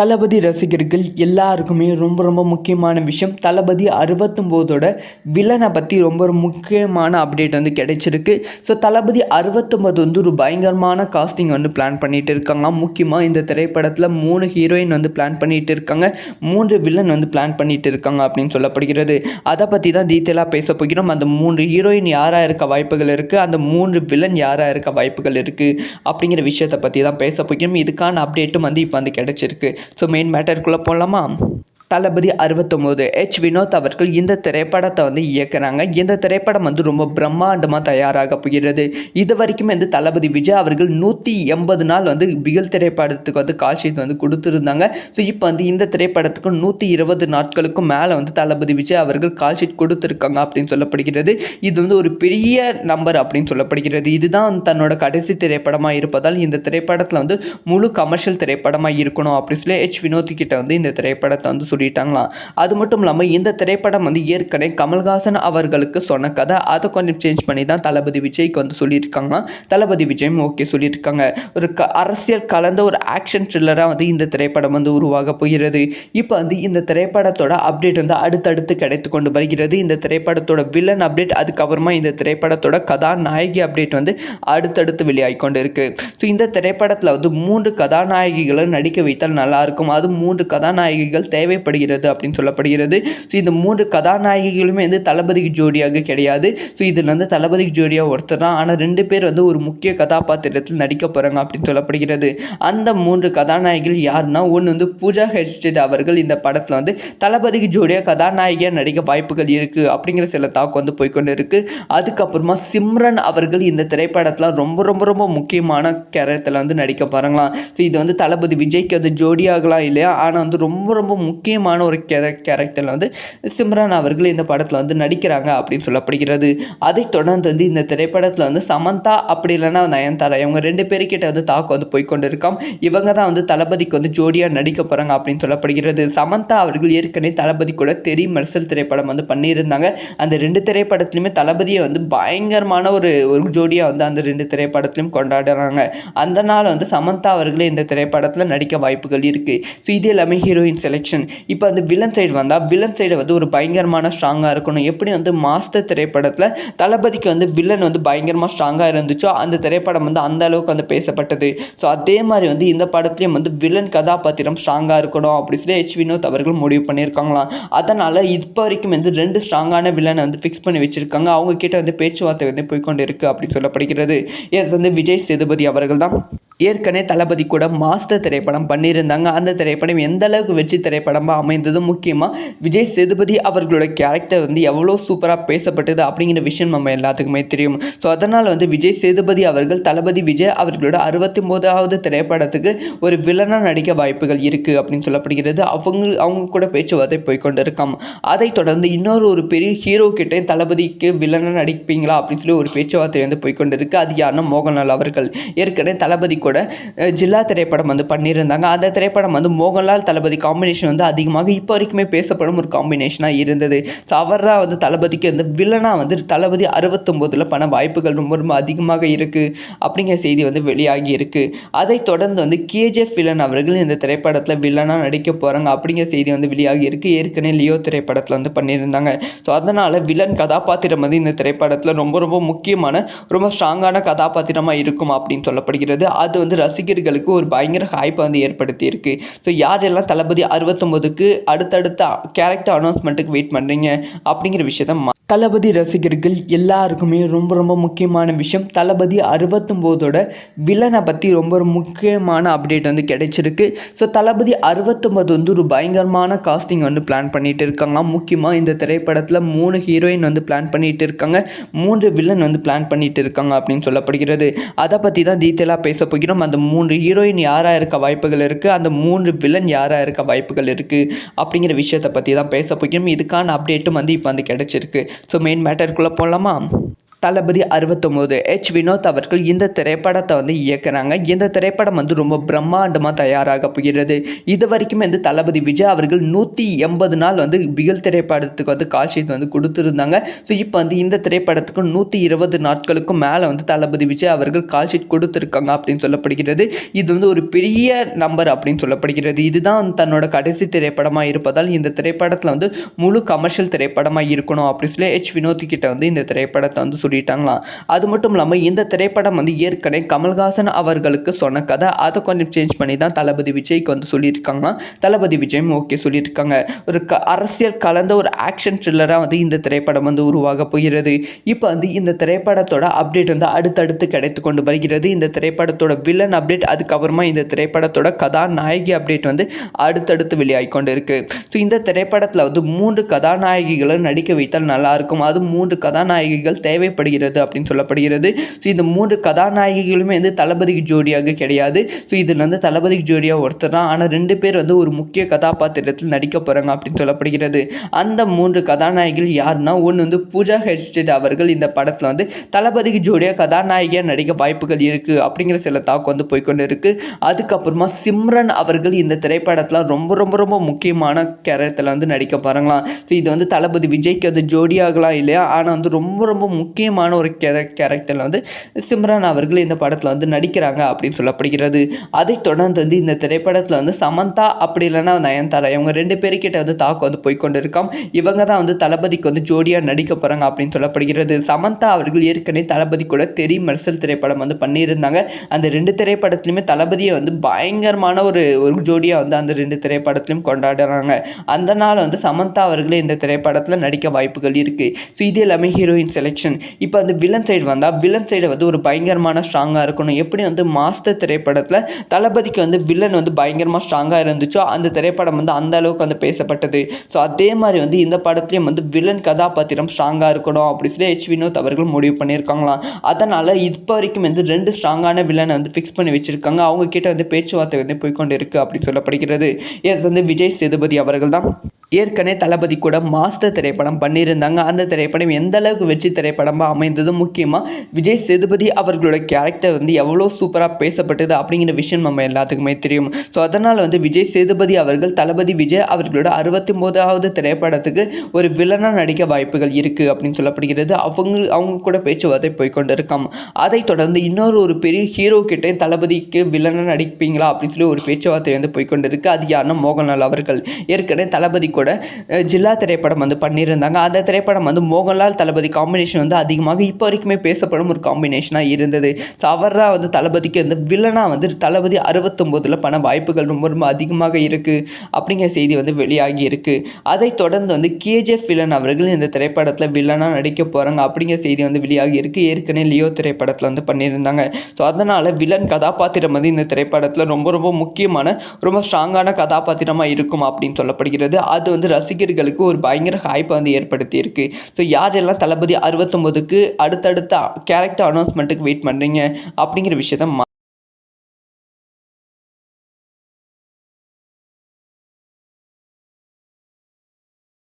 தளபதி ரசிகர்கள் எல்லாருக்குமே ரொம்ப ரொம்ப முக்கியமான விஷயம். தளபதி அறுபத்தொம்போதோட வில்லனை பற்றி ரொம்ப முக்கியமான அப்டேட் வந்து கிடைச்சிருக்கு. ஸோ தளபதி அறுபத்தொம்போது வந்து ஒரு பயங்கரமான காஸ்டிங் வந்து பிளான் பண்ணிட்டு இருக்காங்க. முக்கியமாக இந்த திரைப்படத்தில் மூணு ஹீரோயின் வந்து பிளான் பண்ணிட்டு இருக்காங்க. மூன்று வில்லன் வந்து பிளான் பண்ணிட்டு இருக்காங்க அப்படின்னு சொல்லப்படுகிறது. அதை பற்றி தான் டீட்டெயிலாக பேச போகிறோம். அந்த மூன்று ஹீரோயின் யாராக இருக்க வாய்ப்புகள் இருக்குது அந்த மூன்று வில்லன் யாராக இருக்க வாய்ப்புகள் இருக்குது அப்படிங்கிற விஷயத்தை பற்றி தான் பேச போகிறோம். இதுக்கான அப்டேட்டும் வந்து இப்போ வந்து கிடைச்சிருக்கு. ஸோ மெயின் மேட்டருக்குள்ளே போகலாமா தளபதி அறுபத்தொம்போது ஹெச் வினோத் அவர்கள் இந்த திரைப்படத்தை வந்து இயக்குறாங்க. இந்த திரைப்படம் வந்து ரொம்ப பிரம்மாண்டமாக தயாராக போகிறது இது வரைக்கும் வந்து தளபதி விஜய் அவர்கள் நூற்றி எண்பது நாள் வந்து பிகில் திரைப்படத்துக்கு வந்து கால்ஷீட் வந்து கொடுத்துருந்தாங்க. ஸோ இப்போ வந்து இந்த திரைப்படத்துக்கு நூற்றி இருபது நாட்களுக்கும் மேலே வந்து தளபதி விஜய் அவர்கள் கால்ஷீட் கொடுத்துருக்காங்க அப்படின்னு சொல்லப்படுகிறது. இது வந்து ஒரு பெரிய நம்பர் அப்படின்னு சொல்லப்படுகிறது. இதுதான் தன்னோட கடைசி திரைப்படமாக இருப்பதால் இந்த திரைப்படத்தில் வந்து முழு கமர்ஷியல் திரைப்படமாக இருக்கணும் அப்படின்னு சொல்லி ஹெச் வினோத் கிட்ட வந்து இந்த திரைப்படத்தை வந்து சொல்லிட்டாங்களாம். அது மட்டும் இல்லாமல் இந்த திரைப்படம் வந்து ஏற்கனவே கமல்ஹாசன் அவர்களுக்கு சொன்ன கதை அதை கொஞ்சம் சேஞ்ச் பண்ணி தான் தளபதி விஜய்க்கு வந்து சொல்லியிருக்காங்களாம். தளபதி விஜயும் ஓகே சொல்லியிருக்காங்க. ஒரு க அரசியல் கலந்த ஒரு ஆக்ஷன் த்ரில்லராக வந்து இந்த திரைப்படம் வந்து உருவாக போகிறது. இப்போ வந்து இந்த திரைப்படத்தோட அப்டேட் வந்து அடுத்தடுத்து கிடைத்து கொண்டு வருகிறது. இந்த திரைப்படத்தோட வில்லன் அப்டேட் அதுக்கப்புறமா இந்த திரைப்படத்தோட கதாநாயகி அப்டேட் வந்து அடுத்தடுத்து வெளியாகி கொண்டு இருக்குது ஸோ இந்த திரைப்படத்தில் வந்து மூன்று கதாநாயகிகளை நடிக்க வைத்தால் நல்லா இருக்கும். அது மூன்று கதாநாயகிகள் தேவைப்படும் ஏற்படுகிறது அப்படின்னு சொல்லப்படுகிறது. ஸோ இந்த மூன்று கதாநாயகிகளுமே வந்து தளபதிக்கு ஜோடியாக கிடையாது. ஸோ இதில் வந்து தளபதிக்கு ஜோடியாக ஒருத்தர் தான். ஆனால் ரெண்டு பேர் வந்து ஒரு முக்கிய கதாபாத்திரத்தில் நடிக்க போகிறாங்க அப்படின்னு சொல்லப்படுகிறது. அந்த மூன்று கதாநாயகிகள் யாருன்னா ஒன்று வந்து பூஜா ஹெஸ்டேட் அவர்கள். இந்த படத்தில் வந்து தளபதிக்கு ஜோடியாக கதாநாயகியாக நடிக்க வாய்ப்புகள் இருக்குது அப்படிங்கிற சில தாக்கு வந்து போய்க்கொண்டு இருக்குது அதுக்கப்புறமா சிம்ரன் அவர்கள் இந்த திரைப்படத்தில் ரொம்ப ரொம்ப ரொம்ப முக்கியமான கேரக்டரில் வந்து நடிக்க போகிறாங்களாம் ஸோ இது வந்து தளபதி விஜய்க்கு அது ஜோடியாகலாம் இல்லையா? ஆனால் வந்து ரொம்ப ரொம்ப முக்கியமான ஒரு கேர கேரக்டரில் வந்து சிம்ரன் அவர்கள் இந்த படத்தில் வந்து நடிக்கிறாங்க அப்படின்னு சொல்லப்படுகிறது. அதை தொடர்ந்து வந்து இந்த திரைப்படத்தில் வந்து சமந்தா அப்படி இல்லைன்னா நயன்தாரா இவங்க ரெண்டு பேருக்கிட்ட வந்து தாக்கு வந்து போய்க்கொண்டு இருக்காம் இவங்க தான் வந்து தளபதிக்கு வந்து ஜோடியாக நடிக்க போகிறாங்க அப்படின்னு சொல்லப்படுகிறது. சமந்தா அவர்கள் ஏற்கனவே தளபதி கூட தெரி மெர்சல் திரைப்படம் வந்து பண்ணியிருந்தாங்க. அந்த ரெண்டு திரைப்படத்துலையுமே தளபதியை வந்து பயங்கரமான ஒரு ஒரு ஜோடியாக வந்து அந்த ரெண்டு திரைப்படத்துலையும் கொண்டாடுறாங்க. அந்த நாள் வந்து சமந்தா அவர்களே இந்த திரைப்படத்தில் நடிக்க வாய்ப்புகள் இருக்குது ஸோ இது எல்லாமே ஹீரோயின் செலெக்ஷன் இப்போ அந்த வில்லன் சைடு வந்தால் வில்லன் சைடு வந்து ஒரு பயங்கரமான ஸ்ட்ராங்காக இருக்கணும். எப்படி வந்து மாஸ்டர் திரைப்படத்தில் தளபதிக்கு வந்து வில்லன் வந்து பயங்கரமாக ஸ்ட்ராங்காக இருந்துச்சோ அந்த திரைப்படம் வந்து அந்த அளவுக்கு வந்து பேசப்பட்டது. ஸோ அதே மாதிரி வந்து இந்த படத்துலேயும் வந்து வில்லன் கதாபாத்திரம் ஸ்ட்ராங்காக இருக்கணும் அப்படி சொல்லி ஹெச் வினோத் அவர்கள் முடிவு பண்ணியிருக்காங்களாம். அதனால் இப்போ வரைக்கும் வந்து ரெண்டு ஸ்ட்ராங்கான வில்லனை வந்து ஃபிக்ஸ் பண்ணி வச்சுருக்காங்க. அவங்க கிட்ட வந்து பேச்சுவார்த்தை வந்து போய்கொண்டு இருக்குது அப்படின்னு சொல்லப்படுகிறது. இது வந்து விஜய் சேதுபதி அவர்கள் தான். ஏற்கனவே தளபதி கூட மாஸ்டர் திரைப்படம் பண்ணியிருந்தாங்க. அந்த திரைப்படம் எந்த அளவுக்கு வெற்றி திரைப்படமாக அமைந்தது முக்கியமாக விஜய் சேதுபதி அவர்களோட கேரக்டர் வந்து எவ்வளோ சூப்பராக பேசப்பட்டது அப்படிங்கிற விஷயம் நம்ம எல்லாத்துக்குமே தெரியும். ஸோ அதனால் வந்து விஜய் சேதுபதி அவர்கள் தளபதி விஜய் அவர்களோட அறுபத்தி ஒன்பதாவது திரைப்படத்துக்கு ஒரு வில்லனாக நடிக்க வாய்ப்புகள் இருக்குது அப்படின்னு சொல்லப்படுகிறது. அவங்க அவங்க கூட பேச்சுவார்த்தை போய்கொண்டு இருக்காம் அதைத் தொடர்ந்து இன்னொரு ஒரு பெரிய ஹீரோ கிட்டே தளபதிக்கு வில்லனாக நடிப்பீங்களா அப்படின்னு சொல்லி ஒரு பேச்சுவார்த்தை வந்து போய்க்கொண்டு இருக்கு அது யாருன்னா மோகன்லால் அவர்கள். ஏற்கனவே தளபதி கூட ஜில்லா திரைப்படம் வந்து பண்ணியிருந்தாங்க. அந்த திரைப்படம் வந்து மோகன்லால் தளபதி காம்பினேஷன் வந்து அதிகமாக இப்போ வரைக்குமே பேசப்படும் ஒரு காம்பினேஷனாக இருந்தது. சவர்ரா வந்து தளபதிக்கு வந்து வில்லனாக வந்து தளபதி அறுபத்தொம்போதில் பண்ண வாய்ப்புகள் ரொம்ப ரொம்ப அதிகமாக இருக்குது அப்படிங்கிற செய்தி வந்து வெளியாகி இருக்குது அதை தொடர்ந்து வந்து கேஜிஎஃப் வில்லன் அவர்கள் இந்த திரைப்படத்தில் வில்லனாக நடிக்க போகிறாங்க அப்படிங்கிற செய்தி வந்து வெளியாகி இருக்குது ஏற்கனவே லியோ திரைப்படத்தில் வந்து பண்ணியிருந்தாங்க. ஸோ அதனால் வில்லன் கதாபாத்திரம் வந்து இந்த திரைப்படத்தில் ரொம்ப ரொம்ப முக்கியமான ரொம்ப ஸ்ட்ராங்கான கதாபாத்திரமாக இருக்கும் அப்படின்னு சொல்லப்படுகிறது. அது வந்து ரசிகர்களுக்கு ஒரு பயங்கர ஹைப்பை வந்து ஏற்படுத்தியிருக்கு. ஸோ யாரெல்லாம் தளபதி அறுபத்தொம்போது போகிறதுக்கு அடுத்தடுத்த கேரக்டர் அனௌன்ஸ்மெண்ட்டுக்கு வெயிட் பண்ணுறீங்க அப்படிங்கிற விஷயத்த ம- தளபதி ரசிகர்கள் எல்லாருக்குமே ரொம்ப ரொம்ப முக்கியமான விஷயம். தளபதி அறுபத்தொம்போதோட வில்லனை பற்றி ரொம்ப ஒரு முக்கியமான அப்டேட் வந்து கிடைச்சிருக்கு. ஸோ தளபதி அறுபத்தொம்போது வந்து ஒரு பயங்கரமான காஸ்டிங் வந்து பிளான் பண்ணிகிட்டு இருக்காங்க. முக்கியமாக இந்த திரைப்படத்தில் மூணு ஹீரோயின் வந்து பிளான் பண்ணிகிட்டு இருக்காங்க. மூன்று வில்லன் வந்து பிளான் பண்ணிகிட்டு இருக்காங்க அப்படின்னு சொல்லப்படுகிறது. அதை பற்றி தான் டீட்டெயிலாக பேச போகிறோம். அந்த மூன்று ஹீரோயின் யாராக இருக்க வாய்ப்புகள் இருக்குது அந்த மூன்று வில்லன் யாராக இருக்க வாய்ப்புகள் இருக்குது அப்படிங்கிற விஷயத்தை பற்றி தான் பேச போகிறோம். இதுக்கான அப்டேட்டும் வந்து இப்போ வந்து கிடைச்சிருக்கு. ஸோ மெயின் மேட்டருக்குள்ளே போகலாமா தளபதி அறுபத்தொம்போது ஹெச் வினோத் அவர்கள் இந்த திரைப்படத்தை வந்து இயக்குறாங்க. இந்த திரைப்படம் வந்து ரொம்ப பிரம்மாண்டமாக தயாராக போகிறது. இது வரைக்கும் வந்து தளபதி விஜய் அவர்கள் நூற்றி எண்பது நாள் வந்து பிகில் திரைப்படத்துக்கு வந்து கால்ஷீட் வந்து கொடுத்துருந்தாங்க. ஸோ இப்போ வந்து இந்த திரைப்படத்துக்கு நூற்றி இருபது நாட்களுக்கும் மேலே வந்து தளபதி விஜய் அவர்கள் கால்ஷீட் கொடுத்துருக்காங்க அப்படின்னு சொல்லப்படுகிறது. இது வந்து ஒரு பெரிய நம்பர் அப்படின்னு சொல்லப்படுகிறது. இதுதான் தன்னோட கடைசி திரைப்படமாக இருப்பதால் இந்த திரைப்படத்தில் வந்து முழு கமர்ஷியல் திரைப்படமாக இருக்கணும் அப்படின்னு சொல்லி ஹெச் வினோத் கிட்ட வந்து இந்த திரைப்படத்தை வந்து சொல்லிட்டாங்களாம். அது மட்டும் இல்லாமல் இந்த திரைப்படம் வந்து ஏற்கனவே கமல்ஹாசன் அவர்களுக்கு சொன்ன கதை. அதை கொஞ்சம் சேஞ்ச் பண்ணி தான் தளபதி விஜய்க்கு வந்து சொல்லியிருக்காங்களாம். தளபதி விஜயும் ஓகே சொல்லியிருக்காங்க. ஒரு க அரசியல் கலந்த ஒரு ஆக்ஷன் த்ரில்லராக வந்து இந்த திரைப்படம் வந்து உருவாக போகிறது. இப்போ வந்து இந்த திரைப்படத்தோட அப்டேட் வந்து அடுத்தடுத்து கிடைத்து கொண்டு வருகிறது. இந்த திரைப்படத்தோட வில்லன் அப்டேட் அதுக்கப்புறமா இந்த திரைப்படத்தோட கதாநாயகி அப்டேட் வந்து அடுத்தடுத்து வெளியாகி கொண்டு இருக்கு ஸோ இந்த திரைப்படத்தில் வந்து மூன்று கதாநாயகிகளை நடிக்க வைத்தால் நல்லாயிருக்கும் அதுவும் அது மூன்று கதாநாயகிகள் ஏற்படுகிறது அப்படின்னு சொல்லப்படுகிறது. ஸோ இந்த மூன்று கதாநாயகிகளுமே வந்து தளபதிக்கு ஜோடியாக கிடையாது. ஸோ இதில் வந்து தளபதிக்கு ஜோடியாக ஒருத்தர் தான். ஆனால் ரெண்டு பேர் வந்து ஒரு முக்கிய கதாபாத்திரத்தில் நடிக்க போகிறாங்க அப்படின்னு சொல்லப்படுகிறது. அந்த மூன்று கதாநாயகிகள் யாருன்னா ஒன்று வந்து பூஜா ஹெஸ்டேட் அவர்கள். இந்த படத்தில் வந்து தளபதிக்கு ஜோடியாக கதாநாயகியாக நடிக்க வாய்ப்புகள் இருக்குது அப்படிங்கிற சில தாக்கம் வந்து போய்க்கொண்டு இருக்குது அதுக்கப்புறமா சிம்ரன் அவர்கள் இந்த திரைப்படத்தில் ரொம்ப ரொம்ப ரொம்ப முக்கியமான கேரக்டரில் வந்து நடிக்க போகிறாங்களாம் ஸோ இது வந்து தளபதி விஜய்க்கு அது ஜோடியாகலாம் இல்லையா? ஆனால் வந்து ரொம்ப ரொம்ப முக்கியமான ஒரு கேர கேரக்டரில் வந்து சிம்ரன் அவர்கள் இந்த படத்தில் வந்து நடிக்கிறாங்க அப்படின்னு சொல்லப்படுகிறது. அதை தொடர்ந்து வந்து இந்த திரைப்படத்தில் வந்து சமந்தா அப்படி இல்லைன்னா நயன்தாரா இவங்க ரெண்டு பேருக்கிட்ட வந்து தாக்கு வந்து போய்கொண்டு இருக்கோம் இவங்க தான் வந்து தளபதிக்கு வந்து ஜோடியாக நடிக்க போகிறாங்க அப்படின்னு சொல்லப்படுகிறது. சமந்தா அவர்கள் ஏற்கனவே தளபதி கூட தெரி மெர்சல் திரைப்படம் வந்து பண்ணியிருந்தாங்க. அந்த ரெண்டு திரைப்படத்துலையுமே தளபதியை வந்து பயங்கரமான ஒரு ஒரு ஜோடியாக வந்து அந்த ரெண்டு திரைப்படத்துலையும் கொண்டாடுறாங்க. அந்த நாள் வந்து சமந்தா அவர்களே இந்த திரைப்படத்தில் நடிக்க வாய்ப்புகள் இருக்குது ஸோ இது எல்லாமே ஹீரோயின் செலெக்ஷன். இப்போ அந்த வில்லன் சைடு வந்தால் வில்லன் சைடு வந்து ஒரு பயங்கரமான ஸ்ட்ராங்காக இருக்கணும். எப்படி வந்து மாஸ்டர் திரைப்படத்தில் தளபதிக்கு வந்து வில்லன் வந்து பயங்கரமாக ஸ்ட்ராங்காக இருந்துச்சோ அந்த திரைப்படம் வந்து அந்த அளவுக்கு வந்து பேசப்பட்டது. ஸோ அதே மாதிரி வந்து இந்த படத்துலையும் வந்து வில்லன் கதாபாத்திரம் ஸ்ட்ராங்காக இருக்கணும் அப்படி சொல்லி ஹெச் வினோத் அவர்கள் முடிவு பண்ணியிருக்காங்களாம். அதனால் இப்போ வரைக்கும் வந்து ரெண்டு ஸ்ட்ராங்கான வில்லனை வந்து ஃபிக்ஸ் பண்ணி வச்சுருக்காங்க. அவங்க கிட்ட வந்து பேச்சுவார்த்தை வந்து போய்கொண்டு இருக்குது அப்படின்னு சொல்லப்படுகிறது. இது வந்து விஜய் சேதுபதி அவர்கள் தான். ஏற்கனவே தளபதி கூட மாஸ்டர் திரைப்படம் பண்ணியிருந்தாங்க. அந்த திரைப்படம் எந்த அளவுக்கு வெற்றி திரைப்படமாக அமைந்தது? முக்கியமாக விஜய் சேதுபதி அவர்களோட கேரக்டர் வந்து எவ்வளோ சூப்பராக பேசப்பட்டது அப்படிங்கிற விஷயம் நம்ம எல்லாத்துக்குமே தெரியும். ஸோ அதனால் வந்து விஜய் சேதுபதி அவர்கள் தளபதி விஜய் அவர்களோட அறுபத்தி மூணாவது திரைப்படத்துக்கு ஒரு வில்லனாக நடிக்க வாய்ப்புகள் இருக்குது அப்படின்னு சொல்லப்படுகிறது. அவங்க அவங்க கூட பேச்சுவார்த்தை போய்கொண்டு இருக்காம் அதை தொடர்ந்து இன்னொரு ஒரு பெரிய ஹீரோ கிட்டே தளபதிக்கு வில்லனாக நடிப்பீங்களா அப்படின்னு சொல்லி ஒரு பேச்சுவார்த்தை வந்து போய்க்கொண்டு இருக்குது அது யாருன்னா மோகன்லால் அவர்கள். ஏற்கனவே தளபதி கூட ஜில்லா திரைப்படம் வந்து பண்ணியிருந்தாங்க. அந்த திரைப்படம் வந்து மோகன்லால் தளபதி காம்பினேஷன் வந்து அதிகமாக இப்போ வரைக்குமே பேசப்படும் ஒரு காம்பினேஷனாக இருந்தது. ஸோ அவர் தான் வந்து தளபதிக்கு வந்து வில்லனாக வந்து தளபதி அறுபத்தொம்போதில் பண்ண வாய்ப்புகள் ரொம்ப ரொம்ப அதிகமாக இருக்குது அப்படிங்கிற செய்தி வந்து வெளியாகி இருக்குது அதை தொடர்ந்து வந்து கேஜிஎஃப் வில்லன் அவர்கள் இந்த திரைப்படத்தில் வில்லனாக நடிக்க போகிறாங்க அப்படிங்கிற செய்தி வந்து வெளியாகி இருக்குது ஏற்கனவே லியோ திரைப்படத்தில் வந்து பண்ணியிருந்தாங்க. ஸோ அதனால் வில்லன் கதாபாத்திரம் வந்து இந்த திரைப்படத்தில் ரொம்ப ரொம்ப முக்கியமான ரொம்ப ஸ்ட்ராங்கான கதாபாத்திரமாக இருக்கும் அப்படின்னு சொல்லப்படுகிறது. அது அது வந்து ரசிகர்களுக்கு ஒரு பயங்கர ஹைப்பை வந்து ஏற்படுத்தியிருக்கு. ஸோ யாரெல்லாம் தளபதி அறுபத்தொம்போதுக்கு அடுத்தடுத்த கேரக்டர் அனௌன்ஸ்மெண்ட்டுக்கு வெயிட் பண்ணுறீங்க அப்படிங்கிற விஷயத்த